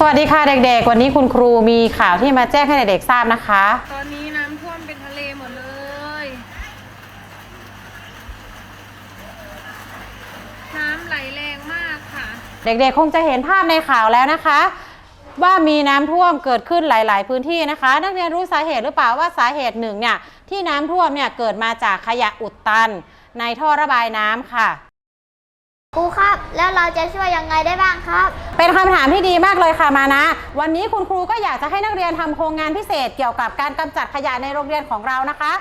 สวัสดีค่ะเด็กๆ วันนี้คุณครูมีข่าวที่มาแจ้งให้เด็กๆทราบนะคะ ตอนนี้น้ำท่วมเป็นทะเลหมดเลย น้ำไหลแรงมากค่ะ เด็กๆ คงจะเห็นภาพในข่าวแล้วนะคะ ว่ามีน้ำท่วมเกิดขึ้นหลาย ๆ พื้นที่นะคะ นักเรียนรู้สาเหตุหรือเปล่าว่าสาเหตุหนึ่งเนี่ยที่น้ำท่วมเนี่ยเกิดมาจากขยะอุดตัน ในท่อระบายน้ำค่ะค รูครับ แล้วเราจะช่วยยังไงได้บ้างครับ เป็นคำถามที่ดีมากเลยค่ะมานะ วันนี้คุณครูก็อยากจะให้นักเรียนทำโครงงานพิเศษเกี่ยวกับการกำจัดขยะในโรงเรียนของเรานะคะ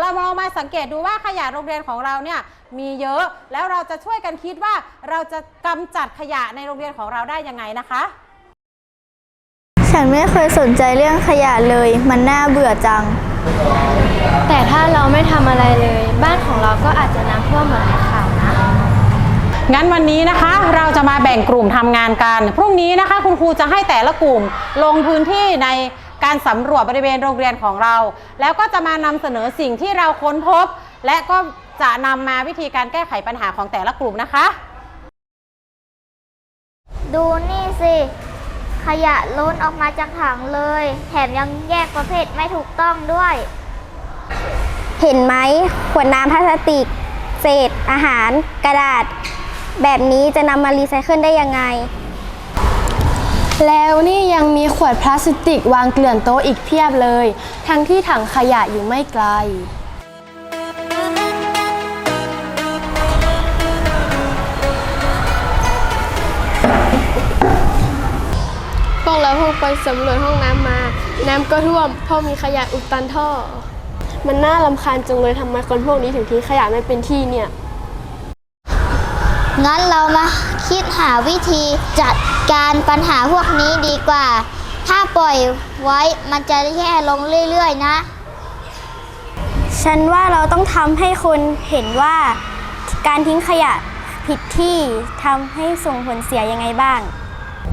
เราลองมาสังเกตดูว่าขยะโรงเรียนของเราเนี่ยมีเยอะ แล้วเราจะช่วยกันคิดว่าเราจะกำจัดขยะในโรงเรียนของเราได้ยังไงนะคะ ฉันไม่เคยสนใจเรื่องขยะเลย มันน่าเบื่อจัง แต่ถ้าเราไม่ทำอะไรเลย บ้านของเราก็อาจจะน้ำท่วมเหมือนในข่าวนะ งั้นวันนี้นะคะเราจะมาแบ่งกลุ่มทำงานกัน พรุ่งนี้นะคะคุณครูจะให้แต่ละกลุ่มลงพื้นที่ในการสำรวจบริเวณโรงเรียนของเรา แล้วก็จะมานำเสนอสิ่งที่เราค้นพบ และก็จะนำมาวิธีการแก้ไขปัญหาของแต่ละกลุ่มนะคะ ดูนี่สิ ขยะล้นออกมาจากถังเลย แถมยังแยกประเภทไม่ถูกต้องด้วย เห็นไหมขวดน้ำพลาสติก เศษอาหาร กระดาษ แบบนี้จะนำมารีไซเคิลได้ยังไง แล้วนี่ยังมีขวดพลาสติกวางเกลื่อนโต๊ะอีกเพียบเลย ทั้งที่ถังขยะอยู่ไม่ไกล พวกเราเพิ่งไปสำรวจห้องน้ำมา น้ำก็ท่วมเพราะมีขยะอุดตันท่อ มันน่ารำคาญจังเลยทำไมคนพวกนี้ถึงทิ้งขยะไม่เป็นที่เนี่ย งั้นเรามาคิดหาวิธีจัดการปัญหาพวกนี้ดีกว่า ถ้าปล่อยไว้มันจะแย่ลงเรื่อยๆนะ ฉันว่าเราต้องทำให้คนเห็นว่าการทิ้งขยะผิดที่ทำให้ส่งผลเสียยังไงบ้าง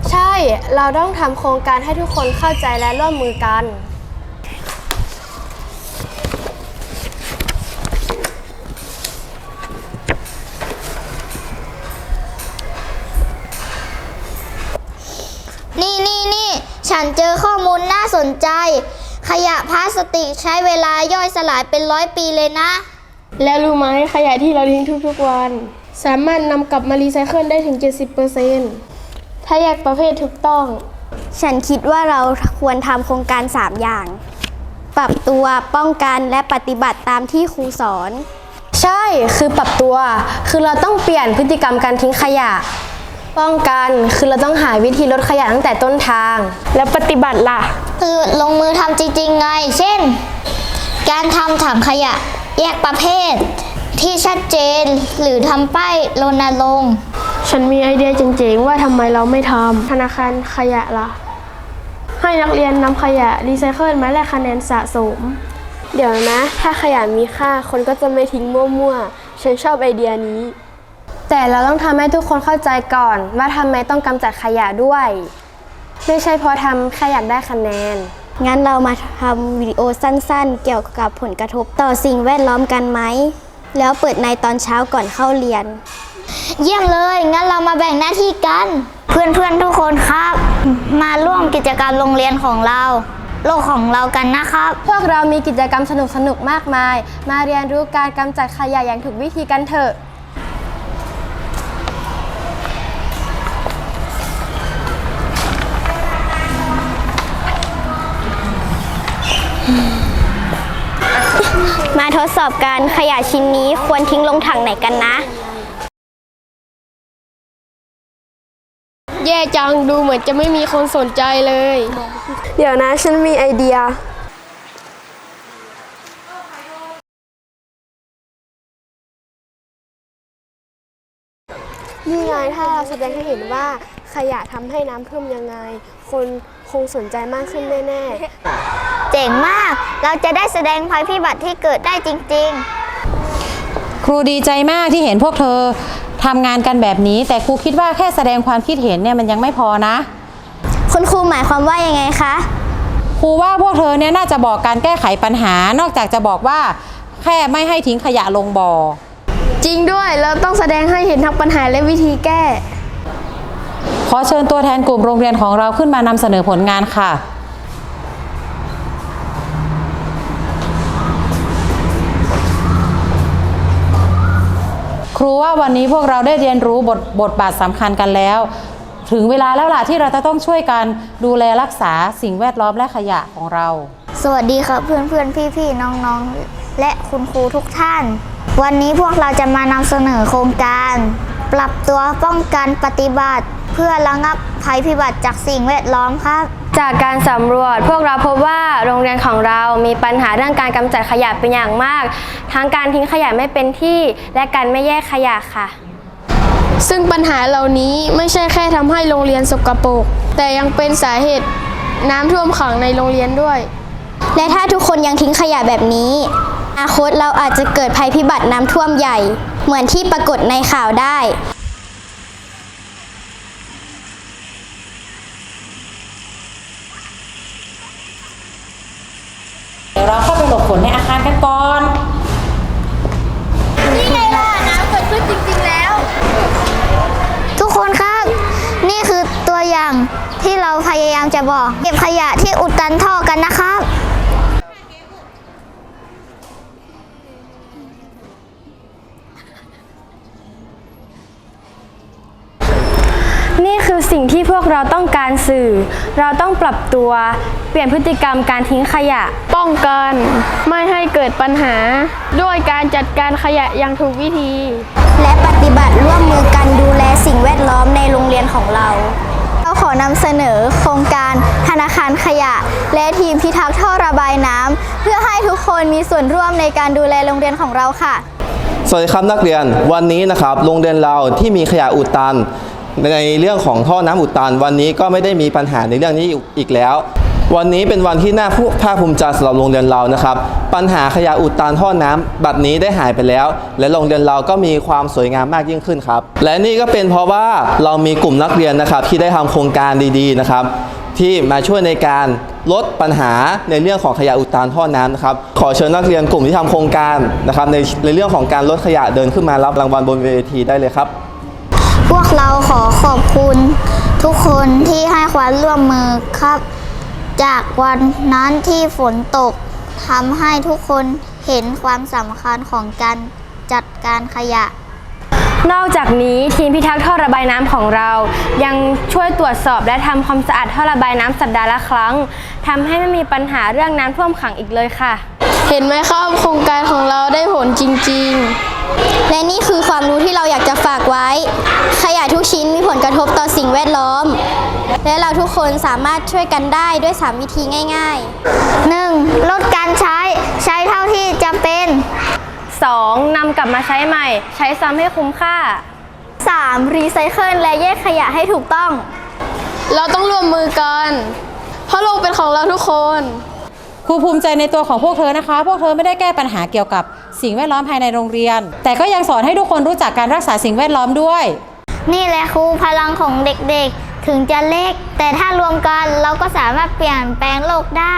ใช่ เราต้องทำโครงการให้ทุกคนเข้าใจและร่วมมือกัน นี่นี่นี่ฉันเจอข้อมูลน่าสนใจ ขยะพลาสติกใช้เวลาย่อยสลายเป็นร้อยปีเลยนะ แล้วรู้ไหมขยะที่เราทิ้งทุกๆวัน สามารถนำกลับมารีไซเคิลได้ถึง 70%ถ้าแยกประเภทถูกต้อง ฉันคิดว่าเราควรทำโครงการ 3 อย่าง ปรับตัวป้องกันและปฏิบัติตามที่ครูสอน ใช่คือปรับตัว คือเราต้องเปลี่ยนพฤติกรรมการทิ้งขยะ ป้องกันคือเราต้องหาวิธีลดขยะตั้งแต่ต้นทาง แล้วปฏิบัติล่ะ คือลงมือทำจริงๆไง เช่น การทำถังขยะแยกประเภท ที่ชัดเจนหรือทำป้ายรณรงค์ฉันมีไอเดียเจ๋งๆว่าทำไมเราไม่ทำธนาคารขยะล่ะ ให้นักเรียนนำขยะรีไซเคิลมาแลกคะแนนสะสม เดี๋ยวนะ ถ้าขยะมีค่าคนก็จะไม่ทิ้งมั่วๆ ฉันชอบไอเดียนี้ แต่เราต้องทำให้ทุกคนเข้าใจก่อนว่าทำไมต้องกำจัดขยะด้วย ไม่ใช่เพราะทำแค่อยากได้คะแนน งั้นเรามาทำวิดีโอสั้นๆ เกี่ยวกับผลกระทบต่อสิ่งแวดล้อมกันไหม แล้วเปิดในตอนเช้าก่อนเข้าเรียน เยี่ยมเลย งั้นเรามาแบ่งหน้าที่กัน เพื่อนๆทุกคนครับ มาร่วมกิจกรรมโรงเรียนของเรา โลกของเรากันนะครับ พวกเรามีกิจกรรมสนุกๆมากมาย มาเรียนรู้การกำจัดขยะอย่างถูกวิธีกันเถอะ ดสอบการขยะชิ้นนี้ควรทิ้งลงถังไหนกันนะ แย่จังดูเหมือนจะไม่มีคนสนใจเลย เดี๋ยวนะฉันมีไอเดีย นี่ไงถ้าเราแสดงให้เห็นว่า ขยะทำให้น้ำท่วมยังไง คนคงสนใจมากขึ้นแน่เจ๋งมาก เราจะได้แสดงภัยพิบัติที่เกิดได้จริงๆครูดีใจมากที่เห็นพวกเธอทำงานกันแบบนี้ แต่ครูคิดว่าแค่แสดงความคิดเห็นเนี่ยมันยังไม่พอนะคุณครูหมายความว่ายังไงคะ ครูว่าพวกเธอเนี่ยน่าจะบอกการแก้ไขปัญหา นอกจากจะบอกว่าแค่ไม่ให้ทิ้งขยะลงบ่อ จริงด้วย เราต้องแสดงให้เห็นทั้งปัญหาและวิธีแก้ค ขอเชิญตัวแทนกลุ่มโรงเรียนของเราขึ้นมานำเสนอผลงานค่ะครูว่าวันนี้พวกเราได้เรียนรู้บทบทบาทสำคัญกันแล้ว ถึงเวลาแล้วล่ะที่เราจะต้องช่วยกันดูแลรักษาสิ่งแวดล้อมและขยะของเรา สวัสดีครับเพื่อนเพื่อนพี่พี่ๆน้องๆ และคุณครูทุกท่าน วันนี้พวกเราจะมานำเสนอโครงการ ปรับตัวป้องกันปฏิบัติ เพื่อระงับภัยพิบัติจากสิ่งแวดล้อมครับ จากการสำรวจพวกเราพบว่าโรงเรียนของเรามีปัญหาเรื่องการกำจัดขยะเป็นอย่างมาก ทั้งการทิ้งขยะไม่เป็นที่และการไม่แยกขยะค่ะ ซึ่งปัญหาเหล่านี้ไม่ใช่แค่ทำให้โรงเรียนสกปรกแต่ยังเป็นสาเหตุน้ำท่วมขังในโรงเรียนด้วย และถ้าทุกคนยังทิ้งขยะแบบนี้อนาคตเราอาจจะเกิดภัยพิบัติน้ำท่วมใหญ่ เหมือนที่ปรากฏในข่าวได้ เดี๋ยวเราเข้าไป หลบฝนในอาคารกันก่อนทุกคนครับ นี่คือตัวอย่างที่เราพยายามจะบอก เก็บขยะที่อุดตันท่อกันนะครับนี่คือสิ่งที่พวกเราต้องการสื่อ เราต้องปรับตัว เปลี่ยนพฤติกรรมการทิ้งขยะ ป้องกันไม่ให้เกิดปัญหา ด้วยการจัดการขยะอย่างถูกวิธี และปฏิบัติร่วมมือกันดูแลสิ่งแวดล้อมในโรงเรียนของเรา เราขอนำเสนอโครงการธนาคารขยะ และทีมพิทักษ์ท่อระบายน้ำเพื่อให้ทุกคนมีส่วนร่วมในการดูแลโรงเรียนของเราค่ะ สวัสดีครับนักเรียนวันนี้นะครับโรงเรียนเราที่มีขยะอุดตันในเรื่องของท่อน้ำอุดตันวันนี้ก็ไม่ได้มีปัญหาในเรื่องนี้อีกแล้ว วันนี้เป็นวันที่น่าภาคภูมิใจสำหรับโรงเรียนเรานะครับ ปัญหาขยะอุดตันท่อน้ำบัดนี้ได้หายไปแล้ว และโรงเรียนเราก็มีความสวยงามมากยิ่งขึ้นครับ และนี่ก็เป็นเพราะว่าเรามีกลุ่มนักเรียนนะครับที่ได้ทำโครงการดีๆนะครับ ที่มาช่วยในการลดปัญหาในเรื่องของขยะอุดตันท่อน้ำนะครับ ขอเชิญนักเรียนกลุ่มที่ทำโครงการนะครับในในเรื่องของการลดขยะเดินขึ้นมารับรางวัลบนเวทีได้เลยครับ พวกเราขอขอบคุณทุกคนที่ให้ความร่วมมือครับ จากวันนั้นที่ฝนตกทำให้ทุกคนเห็นความสำคัญของการจัดการขยะ นอกจากนี้ทีมพิทักษ์ท่อระบายน้ำของเรา ยังช่วยตรวจสอบและทำความสะอาดท่อระบายน้ำสัปดาห์ละครั้งทำให้ไม่มีปัญหาเรื่องน้ำท่วมขังอีกเลยค่ะ เห็นไหมครับโครงการของเราได้ผลจริง ๆ และนี่คือความรู้ที่เราอยากจะฝากไว้ ขยะทุกชิ้นมีผลกระทบต่อสิ่งแวดล้อม และเราทุกคนสามารถช่วยกันได้ด้วย 3 วิธีง่าย 1. ลดการใช้ใช้เท่าที่จำเป็น 2. นำกลับมาใช้ใหม่ ใช้ซ้ำให้คุ้มค่าๆ 3. รีไซเคิลและแยกขยะให้ถูกต้อง เราต้องร่วมมือกัน เพราะโลกเป็นของเราทุกคนครูภูมิใจในตัวของพวกเธอนะคะ พวกเธอไม่ได้แก้ปัญหาเกี่ยวกับสิ่งแวดล้อมภายในโรงเรียน แต่ก็ยังสอนให้ทุกคนรู้จักการรักษาสิ่งแวดล้อมด้วย นี่แหละครูพลังของเด็กๆ ถึงจะเล็ก แต่ถ้ารวมกันเราก็สามารถเปลี่ยนแปลงโลกได้